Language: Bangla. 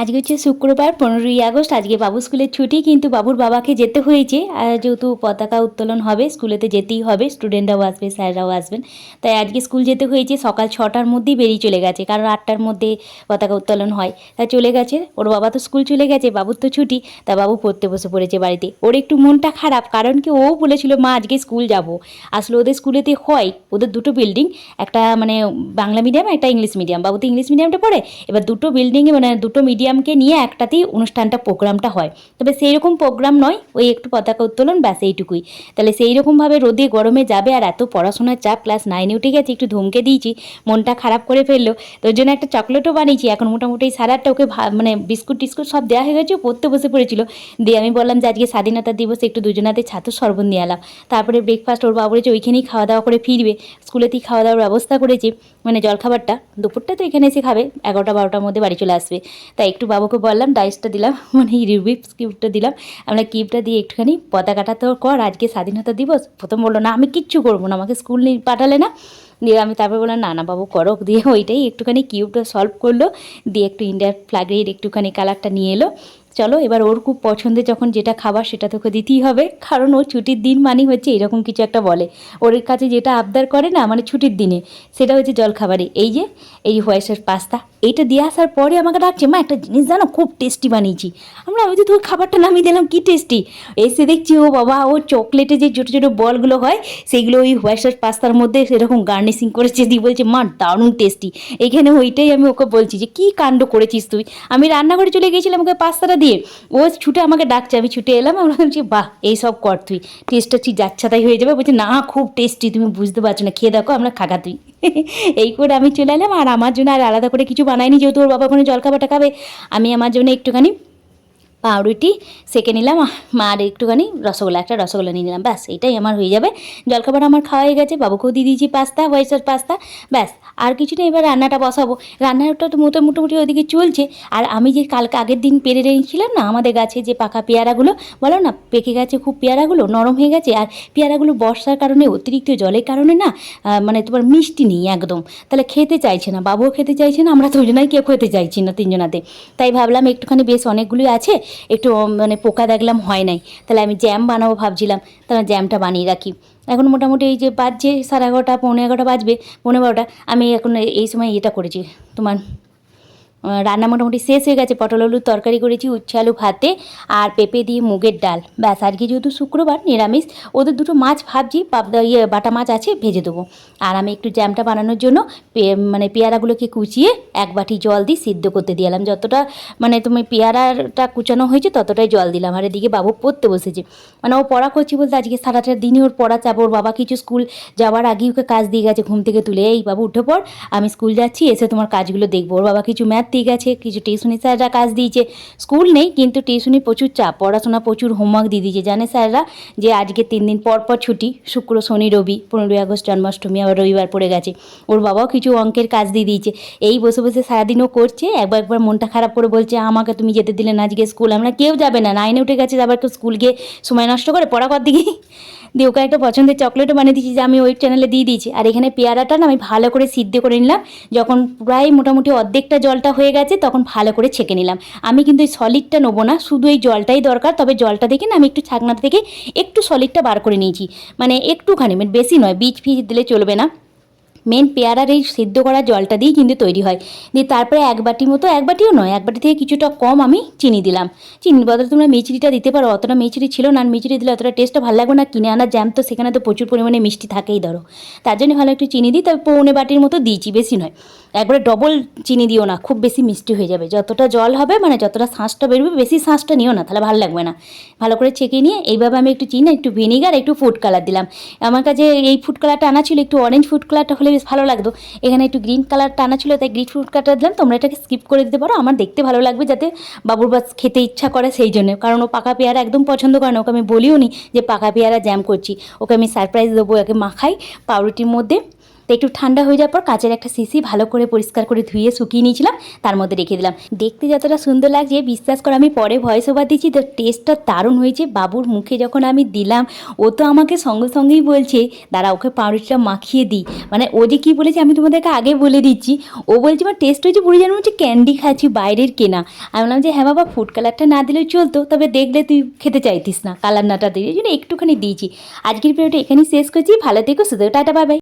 আজকে হচ্ছে শুক্রবার, পনেরোই আগস্ট। আজকে বাবু স্কুলের ছুটি, কিন্তু বাবুর বাবাকে যেতে হয়েছে। যেহেতু পতাকা উত্তোলন হবে, স্কুলেতে যেতেই হবে, স্টুডেন্টরাও আসবে, স্যাররাও আসবেন। তাই আজকে স্কুল যেতে হয়েছে, সকাল ছটার মধ্যেই বেরিয়ে চলে গেছে, কারণ আটটার মধ্যে পতাকা উত্তোলন হয়। তাই চলে গেছে, ওর বাবা তো স্কুল চলে গেছে, বাবুর তো ছুটি, তা বাবু পড়তে বসে পড়েছে বাড়িতে। ওর একটু মনটা খারাপ, কারণ কি ও বলেছিল, মা, আজকে স্কুল যাব। আসলে ওদের স্কুলেতে হয়, ওদের দুটো বিল্ডিং, একটা মানে বাংলা মিডিয়াম, একটা ইংলিশ মিডিয়াম। বাবু তো ইংলিশ মিডিয়ামটা পড়ে, এবার দুটো বিল্ডিংয়ে মানে দুটো মিডিয়ামকে নিয়ে একটাতেই অনুষ্ঠানটা, প্রোগ্রামটা হয়। তবে সেই রকম প্রোগ্রাম নয়, ওই একটু পতাকা উত্তোলন, ব্যাস এইটুকুই। তাহলে সেই রকমভাবে রোদে গরমে যাবে আর এত পড়াশোনার চাপ, ক্লাস নাইনে উঠে গেছে, একটু ধমকে দিয়েছি, মনটা খারাপ করে ফেলল। তো ওর জন্য একটা চকলেটও বানিয়েছি, এখন মোটামুটি সারাটা ওকে মানে বিস্কুট টিস্কুট সব দেওয়া হয়ে গেছে পড়তে বসে পড়েছিল। দিয়ে আমি বললাম যে, আজকে স্বাধীনতা দিবসে, একটু দুজনাতে ছাত্র শরবত নিয়ে এলাম। তারপরে ব্রেকফাস্ট ওর বাবা বলেছে, ওইখানেই খাওয়া দাওয়া করে ফিরবে। স্কুলেতেই খাওয়া দাওয়ার ব্যবস্থা করেছি মানে জলখাবারটা, দুপুরটা তো এখানে এসে খাবে, এগারোটা, বারোটার মধ্যে বাড়ি চলে আসবে। তাই একটু বাবুকে বললাম ডাইসটা দিলাম মানে রিবিপস কিউবটা দিলাম। আমরা কিউবটা দিয়ে একটুখানি পতাকাটা তো কর, আজকে স্বাধীনতা দিবস। প্রথম বলল, না, আমি কিচ্ছু করব না, আমাকে স্কুল নিয়ে পাঠালে না? দিয়ে আমি তারপরে বললাম, না না, বাবু করক দিয়ে ওইটাই একটুখানি কিউবটা সলভ করল। দিয়ে একটু ইন্ডিয়ার ফ্ল্যাগের একটুখানি কালারটা নিয়ে এলো। চলো এবার ওর খুব পছন্দের যখন যেটা খাবার সেটা তোকে দিতেই হবে। কারণ ওর ছুটির দিন মানে হচ্ছে এরকম কিছু একটা বলে। ওর কাছে যেটা আবদার করে না মানে ছুটির দিনে, সেটা হচ্ছে জলখাবারে। এই যে, এই হোয়াইট পাস্তা, এইটা দিয়ে আসার পরে আমাকে ডাকছে, মা, একটা জিনিস জানো, খুব টেস্টি বানিয়েছি। আমরা আমি তো তোর খাবারটা নামিয়ে দিলাম, কি টেস্টি? এসে দেখছি, ও বাবা ও চকলেটে যে ছোটো ছোটো বলগুলো হয়, সেগুলো ওই হোয়াইট পাস্তার মধ্যে সেরকম গার্নিশিং করেছে দিয়ে বলছে, মা, দারুণ টেস্টি। এখানে ওইটাই আমি ওকে বলছি যে, কী কাণ্ড করেছিস তুই? আমি রান্নাঘরে চলে গিয়েছিলাম, ওকে পাস্তাটা দিয়ে, ও ছুটে আমাকে ডাকছে, আমি ছুটে এলাম আমরা বলছি বাহ এইসব কর তুই। টেস্টটা ঠিক যাচ্ছা তাই হয়ে যাবে। বলছে, না, খুব টেস্টি তুমি বুঝতে পারছ না। খেয়ে দেখো, আমরা খাগা তুই। এই করে আমি চলে এলাম, আর আমার জন্য আর আলাদা করে কিছু বানাইনি যেহেতু ওর বাবা ওখানে জলখাবারটা খাবে। আমি আমার জন্য একটুখানি পাউরুটি সেকে নিলাম। আর একটুখানি রসগোল্লা, একটা রসগোল্লা নিয়ে নিলাম। ব্যাস এটাই আমার হয়ে যাবে। জলখাবার আমার খাওয়া হয়ে গেছে, বাবুকেও দিয়ে দিয়েছি পাস্তা হোয়াইট পাস্তা। ব্যাস, আর কিছু নেই, এবার রান্নাটা বসাবো। রান্নাটা তো মোটা, মোটামুটি ওইদিকে চলছে। আর আমি যে কালকে আগের দিন পেরে রেখেছিলাম না, আমাদের গাছে যে পাকা পেয়ারাগুলো, বলো না, পেকে গেছে খুব পেয়ারাগুলো, নরম হয়ে গেছে। আর পেয়ারাগুলো বর্ষার কারণে, অতিরিক্ত জলের কারণে না মানে তোমার মিষ্টি নেই একদম। তাহলে খেতে চাইছে না, বাবুও খেতে চাইছে না, আমরা দুজনাই কেউ খেতে চাইছি না তিনজনাতে। তাই ভাবলাম একটুখানি বেশ অনেকগুলোই আছে একটু মানে পোকা দেখলাম, হয় নাই। তাহলে আমি জ্যাম বানাবো ভাবছিলাম, তাহলে জ্যামটা বানিয়ে রাখি। এখন মোটামুটি এই যে বাজছে সাড়ে এগারোটা, পৌনে এগারোটা বাজবে, পৌনে বারোটা। আমি এখন এই সময় এটা করেছি, তোমার রান্না মোটামুটি শেষ হয়ে গেছে। পটল আলুর তরকারি করেছি, উচ্ছে আলু ভাতে আর পেঁপে দিয়ে মুগের ডাল। ব্যাস, আজকে যেহেতু শুক্রবার, নিরামিষ, ওদের দুটো মাছ ভাবছি ইয়ে বাটা মাছ আছে, ভেজে দেবো। আর আমি একটু জ্যামটা বানানোর জন্য মানে পেয়ারাগুলোকে কুচিয়ে এক বাটি জল দিয়ে সিদ্ধ করতে দিলাম যতটা মানে তুমি পেয়ারাটা কুচানো হয়েছে, ততটাই জল দিলাম। আর এদিকে বাবু পড়তে বসেছে। মানে ও পড়া করছি বলতে আজকে সারাটা দিনই ওর পড়া চাপ। ওর বাবা কিছু স্কুল যাওয়ার আগেই ওকে কাজ দিয়ে গেছে ঘুম থেকে তুলে। এই বাবু উঠে পড়, আমি স্কুল যাচ্ছি, এসে তোমার কাজগুলো দেখব। ওর বাবা কিছু ম্যাথ দিয়ে আছে, কিছু টিউশনি স্যাররা কাজ দিয়েছে। স্কুল নেই, কিন্তু টিউশনি প্রচুর চাপ, পড়াশোনা প্রচুর হোমওয়ার্ক দিয়ে দিয়েছে। জানে স্যাররা, যে আজকে তিন দিন পর পর ছুটি, শুক্র, শনি, রবি, পনেরোই আগস্ট, জন্মাষ্টমী, আবার রবিবার পড়ে গেছে। ওর বাবাও কিছু অঙ্কের কাজ দিয়ে দিয়েছে। এই বসে বসে সারাদিনও করছে, একবার একবার মনটা খারাপ করে বলছে, আমাকে তুমি যেতে দিলে না, আজকে স্কুল, আমরা কেউ যাবে না। নাইনে উঠে গেছে, আবার কেউ স্কুল গিয়ে সময় নষ্ট করে পড়া কর দিকে দিয়ে ওকে একটা পছন্দের চকলেটও বানিয়ে দিয়েছি যে আমি ওই চ্যানেলে দিয়ে দিয়েছি। আর এখানে পেয়ারাটা না আমি ভালো করে সিদ্ধ করে নিলাম। যখন প্রায় মোটামুটি অর্ধেকটা জলটা হয়ে গেছে, তখন ভালো করে ছেঁকে নিলাম। আমি কিন্তু এই সলিডটা নেব না, শুধু এই জলটাই দরকার। তবে জলটা দেখে না আমি একটু ছাকনা থেকে একটু সলিডটা বার করে নিয়েছি। মানে একটুখানি মানে বেশি নয়, বীজ ফিজ দিলে চলবে না। মেন পেয়ারার এই সিদ্ধ করা জলটা দিয়েই কিন্তু তৈরি হয়। দিয়ে তারপরে এক বাটি মতো, এক বাটিও নয়, এক বাটি থেকে কিছুটা কম আমি চিনি দিলাম। চিনির বদলে তোমরা মিচড়িটা দিতে পারো, অতটা মিচড়ি ছিল না, আর মিচড়ি দিলে অতটা টেস্টটা ভালো লাগবে না, কিনে আনা জ্যাম তো সেখানে তো প্রচুর পরিমাণে মিষ্টি থাকেই ধরো। তার জন্য ভালো একটু চিনি দিই, তবে পৌনে বাটির মতো দিয়েছি, বেশি নয়। একবারে ডবল চিনি দিও না, খুব বেশি মিষ্টি হয়ে যাবে। যতটা জল হবে মানে যতটা শাঁসটা বেরোবে, বেশি শাঁসটা নিও না, তাহলে ভালো লাগবে না। ভালো করে ছেঁকে নিয়ে, এইভাবে আমি একটু চিনি, একটু ভিনিগার একটু ফুড কালার দিলাম। আমার কাছে এই ফুড কালারটা আনা ছিল, একটু অরেঞ্জ ফুড কালারটা হলে বেশ ভালো লাগতো। এখানে একটু গ্রিন কালার টানা ছিল, তাই গ্রিন ফ্রুট কাটার দিলাম। তোমরা এটাকে স্কিপ করে দিতে পারো। আমার দেখতে ভালো লাগবে যাতে বাবুর বাস খেতে ইচ্ছা করে সেই জন্য। কারণ ও পাকা পেয়ারা একদম পছন্দ করে না। ওকে আমি বলিও নি যে পাকা পেয়ারা জ্যাম করছি। ওকে আমি সারপ্রাইজ দেবো, ওকে মাখাই। পাউরুটির মধ্যে তো একটু ঠান্ডা হয়ে যাওয়ার পর কাচের একটা শিশি ভালো করে পরিষ্কার করে ধুয়ে শুকিয়ে নিয়েছিলাম, তার মধ্যে রেখে দিলাম। দেখতে যতটা সুন্দর লাগছে, বিশ্বাস করে আমি পরে ভয়েস ওভার দিচ্ছি তো টেস্টটা দারুণ হয়েছে। বাবুর মুখে যখন আমি দিলাম, ও তো আমাকে সঙ্গে সঙ্গেই বলছে, দাঁড়া, ওকে পাউরুটিটা মাখিয়ে দিই। মানে ও যে কী বলেছে আমি তোমাদেরকে আগে বলে দিচ্ছি। ও বলছে আমার টেস্ট হয়েছে পুরো যেন হচ্ছে ক্যান্ডি খাচ্ছি বাইরের কেনা। আমি বললাম যে হ্যাঁ বাবা ফুড কালারটা না দিলেও চলতো, তবে দেখলে তুই খেতে চাইতিস না কালার নাটা দিয়ে জন্য একটুখানি দিয়েছি। আজকের ভিডিওটা এখানেই শেষ করছি, ভালো থেকো শুধু টাটা বাই